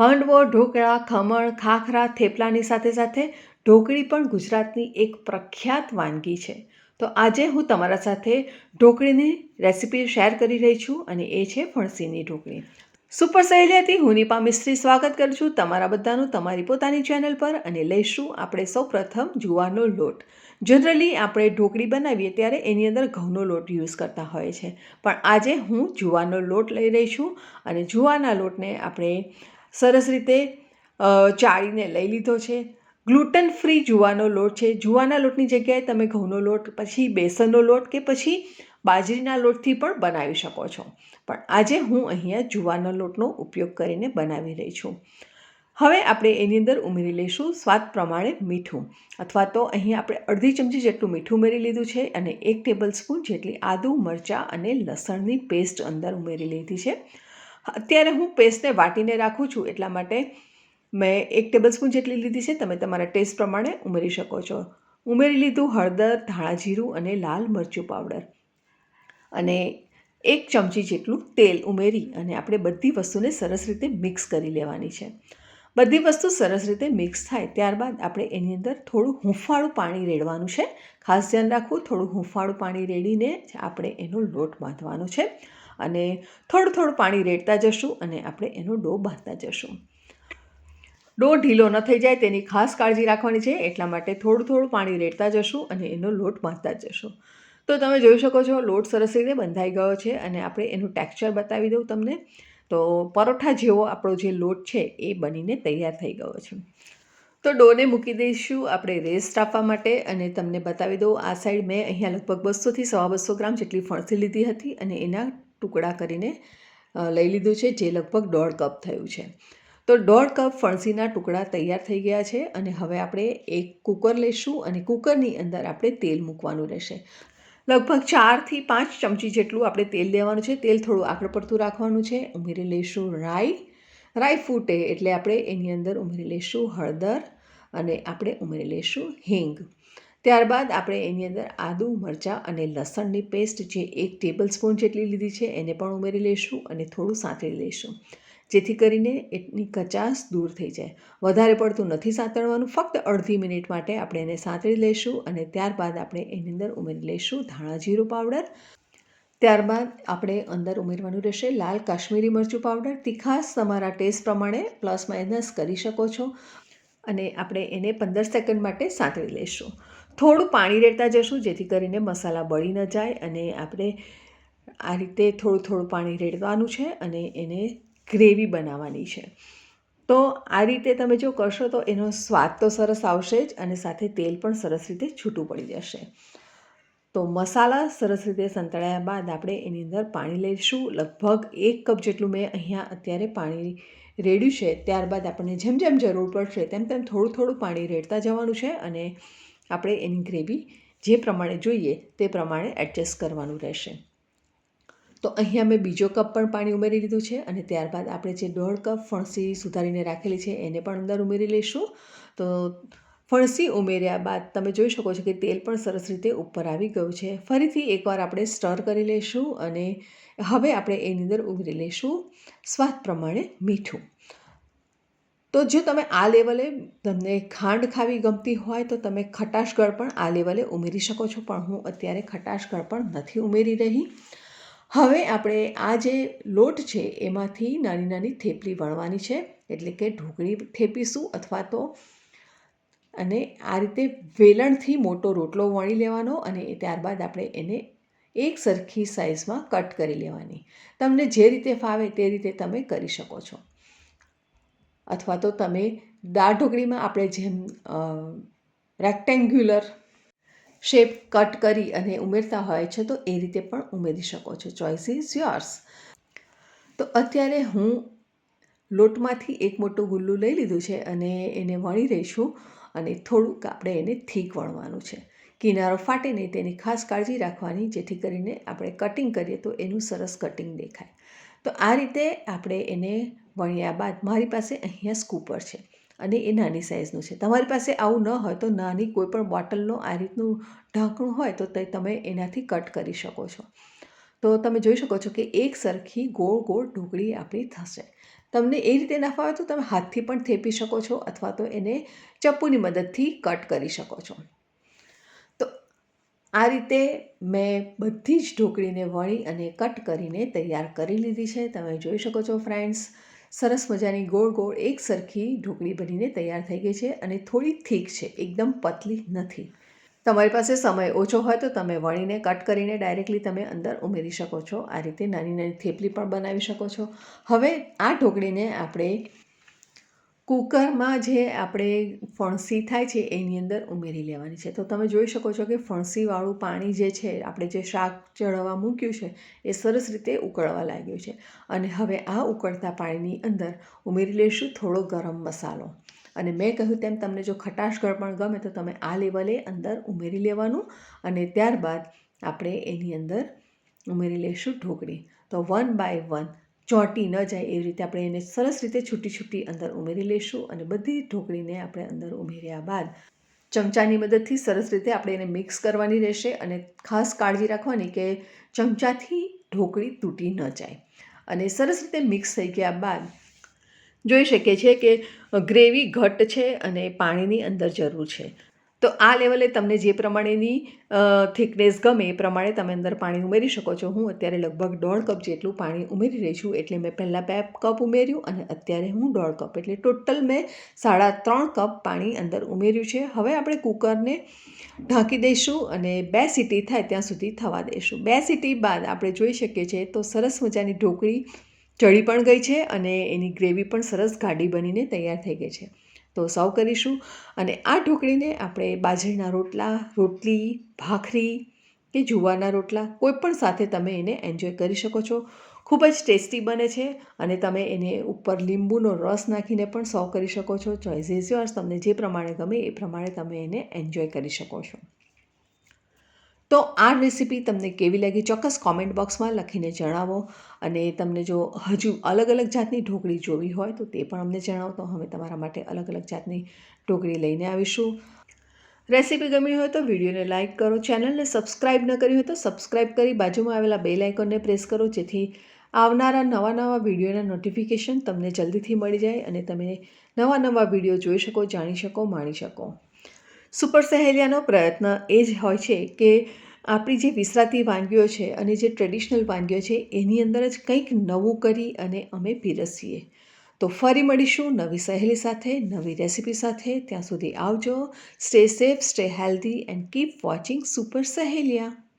હાંડવો, ઢોકળા, ખમણ, ખાખરા, થેપલાની સાથે સાથે ઢોકળી પણ ગુજરાતની એક પ્રખ્યાત વાનગી છે. તો આજે હું તમારા સાથે ઢોકળીની રેસિપી શેર કરી રહી છું અને એ છે ફણસીની ઢોકળી. સુપર સહેલીયાથી હું નિપા મિસ્ત્રી સ્વાગત કરું છું તમારા બધાનું તમારી પોતાની ચેનલ પર અને લઈશું આપણે સૌ પ્રથમ જુવારનો લોટ. જનરલી આપણે ઢોકળી બનાવીએ ત્યારે એની અંદર ઘઉંનો લોટ યુઝ કરતા હોય છે. પણ આજે હું જુવારનો લોટ લઈ રહી છું અને જુવારના લોટને આપણે સરસ રીતે ચાળીને લઈ લીધો છે. ગ્લુટન ફ્રી જુવાનો લોટ છે. જુવાના લોટની જગ્યાએ તમે ઘઉંનો લોટ, પછી બેસનનો લોટ કે પછી બાજરીના લોટથી પણ બનાવી શકો છો. પણ આજે હું અહીંયા જુવાના લોટનો ઉપયોગ કરીને બનાવી રહી છું. હવે આપણે એની અંદર ઉમેરી લઈશું સ્વાદ પ્રમાણે મીઠું. અથવા તો અહીં આપણે અડધી ચમચી જેટલું મીઠું ઉમેરી લીધું છે અને એક ટેબલ સ્પૂન જેટલી આદુ, મરચાં અને લસણની પેસ્ટ અંદર ઉમેરી લીધી છે. અત્યારે હું પેસ્ટને વાટીને રાખું છું, એટલા માટે મેં એક ટેબલ સ્પૂન જેટલી લીધી છે, તમે તમારા ટેસ્ટ પ્રમાણે ઉમેરી શકો છો. ઉમેરી લીધું હળદર, ધાણા જીરું અને લાલ મરચું પાવડર અને એક ચમચી જેટલું તેલ ઉમેરી અને આપણે બધી વસ્તુને સરસ રીતે મિક્સ કરી લેવાની છે. બધી વસ્તુ સરસ રીતે મિક્સ થાય, ત્યારબાદ આપણે એની અંદર થોડું હૂંફાળું પાણી રેડવાનું છે. ખાસ ધ્યાન રાખવું, થોડું હૂંફાળું પાણી રેડીને આપણે એનો લોટ બાંધવાનો છે. અને થોડું થોડું પાણી રેડતા જશું અને આપણે એનો ડો બાંધતા જશું. ડો ઢીલો ન થઈ જાય તેની ખાસ કાળજી રાખવાની છે, એટલા માટે થોડું થોડું પાણી રેડતા જશું અને એનો લોટ બાંધતા જશું. તો તમે જોઈ શકો છો, લોટ સરસ રીતે બંધાઈ ગયો છે અને આપણે એનું ટેક્સચર બતાવી દઉં તમને. તો પરોઠા જેવો આપણો જે લોટ છે, એ બનીને તૈયાર થઈ ગયો છે. તો ડોને મૂકી દઈશું, આપણે રેસ્ટ આપવા માટે અને તમને બતાવી દઉં, આ સાઈડ મેં અહીંયા લગભગ બસોથી સવા બસો ગ્રામ જેટલી ફણસી લીધી હતી અને એના ટુકડા કરીને લઈ લીધું છે, જે લગભગ દોઢ કપ થયું છે. તો દોઢ કપ ફણસીના ટુકડા તૈયાર થઈ ગયા છે અને હવે આપણે એક કુકર લઈશું અને કુકરની અંદર આપણે તેલ મૂકવાનું રહેશે. લગભગ ચારથી પાંચ ચમચી જેટલું આપણે તેલ લેવાનું છે. તેલ થોડું આગળ પડતું રાખવાનું છે. ઉમેરી લઈશું રાઈ. રાઈ ફૂટે એટલે આપણે એની અંદર ઉમેરી લઈશું હળદર અને આપણે ઉમેરી લઈશું હિંગ. ત્યારબાદ આપણે એની અંદર આદુ, મરચાં અને લસણની પેસ્ટ જે એક ટેબલ સ્પૂન જેટલી લીધી છે એને પણ ઉમેરી લઈશું અને થોડું સાંતળી લઈશું. જેથી કરીને એની કચાશ દૂર થઈ જાય. વધારે પડતું નથી સાંતળવાનું, ફક્ત અડધી મિનિટ માટે આપણે એને સાંતળી લઈશું અને ત્યારબાદ આપણે એની અંદર ઉમેરી લઈશું ધાણા જીરું પાવડર. ત્યારબાદ આપણે અંદર ઉમેરવાનું રહેશે લાલ કાશ્મીરી મરચું પાવડર. તીખાસ તમારા ટેસ્ટ પ્રમાણે પ્લસ માઇનસ કરી શકો છો અને આપણે એને પંદર સેકન્ડ માટે સાંતળી લઈશું. થોડું પાણી રેડતા જશું જેથી કરીને મસાલા બળી ન જાય અને આપણે આ રીતે થોડું થોડું પાણી રેડવાનું છે અને એને ગ્રેવી બનાવવાની છે. તો આ રીતે તમે જો કરશો તો એનો સ્વાદ તો સરસ આવશે જ અને સાથે તેલ પણ સરસ રીતે છૂટું પડી જશે. તો મસાલા સરસ રીતે સંતળાયા બાદ આપણે એની અંદર પાણી લઈશું લગભગ એક કપ જેટલું મેં અહીંયા અત્યારે પાણી રેડ્યું છે. ત્યારબાદ આપણને જેમ જેમ જરૂર પડશે તેમ તેમ થોડું થોડું પાણી રેડતા જવાનું છે અને આપણે એની ગ્રેવી જે પ્રમાણે જોઈએ તે પ્રમાણે એડજસ્ટ કરવાનું રહેશે. તો અહીંયા મેં બીજો કપ પણ પાણી ઉમેરી લીધું છે અને ત્યારબાદ આપણે જે દોઢ કપ ફણસી સુધારીને રાખેલી છે એને પણ અંદર ઉમેરી લઈશું. તો ફણસી ઉમેર્યા બાદ તમે જોઈ શકો છો કે તેલ પણ સરસ રીતે ઉપર આવી ગયું છે. ફરીથી એકવાર આપણે સ્ટર કરી લઈશું અને હવે આપણે એની અંદર ઉમેરી લઈશું સ્વાદ પ્રમાણે મીઠું. તો જો તમે આ લેવલે તમને ખાંડ ખાવી ગમતી હોય તો તમે ખટાશગળ પણ આ લેવલે ઉમેરી શકો છો, પણ હું અત્યારે ખટાશગળ પણ નથી ઉમેરી રહી. હવે આપણે આ જે લોટ છે એમાંથી નાની નાની થેપલી વણવાની છે, એટલે કે ઢોકળી થેપીશું અથવા તો અને આ રીતે વેલણથી મોટો રોટલો વણી લેવાનો અને ત્યારબાદ આપણે એને એક સરખી સાઇઝમાં કટ કરી લેવાની. તમને જે રીતે ફાવે તે રીતે તમે કરી શકો છો. અથવા તો તમે દાળ ઢોકળીમાં આપણે જેમ રેક્ટેન્ગ્યુલર શેપ કટ કરી અને ઉમેરતા હોય છે, તો એ રીતે પણ ઉમેરી શકો છો. ચોઇસ ઇઝ યોર્સ તો અત્યારે હું લોટમાંથી એક મોટું ગુલ્લું લઈ લીધું છે અને એને વણી રહીશું અને થોડુંક આપણે એને થીક વણવાનું છે. કિનારો ફાટે નહીં, તેની ખાસ કાળજી રાખવાની, જેથી કરીને આપણે કટિંગ કરીએ તો એનું સરસ કટિંગ દેખાય. તો આ રીતે આપણે એને વણ્યા બાદ મારી પાસે અહીંયા સ્કૂપર છે અને એ નાની સાઇઝનું છે. તમારી પાસે આવું ન હોય તો નાની કોઈ પણ બોટલનો આ રીતનું ઢાંકણું હોય તો તે તમે એનાથી કટ કરી શકો છો. તો તમે જોઈ શકો છો કે એક સરખી ગોળ ગોળ ઢોકળી આપણી થશે. તમને એ રીતે ના ફાવે તો તમે હાથથી પણ થેપી શકો છો અથવા તો એને ચપ્પુની મદદથી કટ કરી શકો છો. તો આ રીતે મેં બધી જ ઢોકળીને વણી અને કટ કરીને તૈયાર કરી લીધી છે. તમે જોઈ શકો છો ફ્રેન્ડ્સ સરસ મજાની ગોળ ગોળ એક સરખી ઢોકળી બનીને તૈયાર થઈ ગઈ છે અને થોડી થીક છે, એકદમ પતલી નથી. તમારી પાસે સમય ઓછો હોય તો તમે વણીને કટ કરીને ડાયરેક્ટલી તમે અંદર ઉમેરી શકો છો. આ રીતે નાની નાની થેપલી પણ બનાવી શકો છો. હવે આ ઢોકળીને આપણે કુકરમાં જે આપણે ફણસી થાય છે, એની અંદર ઉમેરી લેવાની છે. તો તમે જોઈ શકો છો કે ફણસીવાળું પાણી જે છે, આપણે જે શાક ચડવા મૂક્યું છે, એ સરસ રીતે ઉકળવા લાગ્યું છે. અને હવે આ ઉકળતા પાણીની અંદર ઉમેરી લઈશું થોડો ગરમ મસાલો. અને મેં કહ્યું તેમ તમને જો ખટાશગળ પણ ગમે તો તમે આ લેવલે અંદર ઉમેરી લેવાનું અને ત્યારબાદ આપણે એની અંદર ઉમેરી લઈશું ઢોકળી. તો વન બાય વન ચોંટી ન જાય એવી રીતે આપણે એને સરસ રીતે છૂટી છૂટી અંદર ઉમેરી લઈશું અને બધી ઢોકળીને આપણે અંદર ઉમેર્યા બાદ ચમચાની મદદથી સરસ રીતે આપણે એને મિક્સ કરવાની રહેશે અને ખાસ કાળજી રાખવાની કે ચમચાથી ઢોકળી તૂટી ન જાય. અને સરસ રીતે મિક્સ થઈ ગયા બાદ જોઈ શકીએ છીએ કે ગ્રેવી ઘટ છે અને પાણીની અંદર જરૂર છે. તો આ લેવલે તમને જે પ્રમાણેની થિકનેસ ગમે એ પ્રમાણે તમે અંદર પાણી ઉમેરી શકો છો. હું અત્યારે લગભગ દોઢ કપ જેટલું પાણી ઉમેરી રહી છું. એટલે મેં પહેલાં બે કપ ઉમેર્યું અને અત્યારે હું દોઢ કપ. એટલે ટોટલ મેં સાડા ત્રણ કપ પાણી અંદર ઉમેર્યું છે. હવે આપણે કુકરને ઢાંકી દઈશું અને બે સીટી થાય ત્યાં સુધી થવા દઈશું. બે સીટી બાદ આપણે જોઈ શકીએ છીએ તો સરસ મજાની ઢોકળી ચડી પણ ગઈ છે અને એની ગ્રેવી પણ સરસ ગાઢી બનીને તૈયાર થઈ ગઈ છે. તો સર્વ કરીશું. અને આ ઢોકળીને આપણે બાજરીના રોટલા, રોટલી, ભાખરી કે જુવારના રોટલા કોઈપણ સાથે તમે એને એન્જોય કરી શકો છો. ખૂબ જ ટેસ્ટી બને છે અને તમે એને ઉપર લીંબુનો રસ નાખીને પણ સર્વ કરી શકો છો. ચોઇસ ઇઝ યોર્સ તમને જે પ્રમાણે ગમે એ પ્રમાણે તમે એને એન્જોય કરી શકો છો. તો આ રેસીપી તમને કેવી લાગી? ચોક્કસ કોમેન્ટ બોક્સમાં લખીને જણાવો. અને તમને જો હજુ અલગ અલગ જાતની ઢોકળી જોવી હોય તો તે પણ અમને જણાવો. તો અમે તમારા માટે અલગ અલગ જાતની ઢોકળી લઈને આવીશું. રેસીપી ગમી હોય તો વિડીયોને લાઇક કરો. ચેનલને સબસ્ક્રાઇબ ન કરી હોય તો સબસ્ક્રાઇબ કરી બાજુમાં આવેલા બે લાઇકોનને પ્રેસ કરો. જેથી આવનારા નવા નવા વિડીયોના નોટિફિકેશન તમને જલ્દીથી મળી જાય અને તમે નવા નવા વીડિયો જોઈ શકો, જાણી શકો, માણી શકો. સુપર સહેલિયાનો પ્રયત્ન એ જ હોય છે કે આપણી જે વિસરાતી વાનગીઓ છે અને જે ટ્રેડિશનલ વાનગીઓ છે, એની અંદર જ કંઈક નવું કરી અને અમે પીરસીએ. તો ફરી મળીશું નવી સહેલી સાથે, નવી રેસિપી સાથે. ત્યાં સુધી આવજો. Stay safe stay healthy and keep watching super સહેલિયા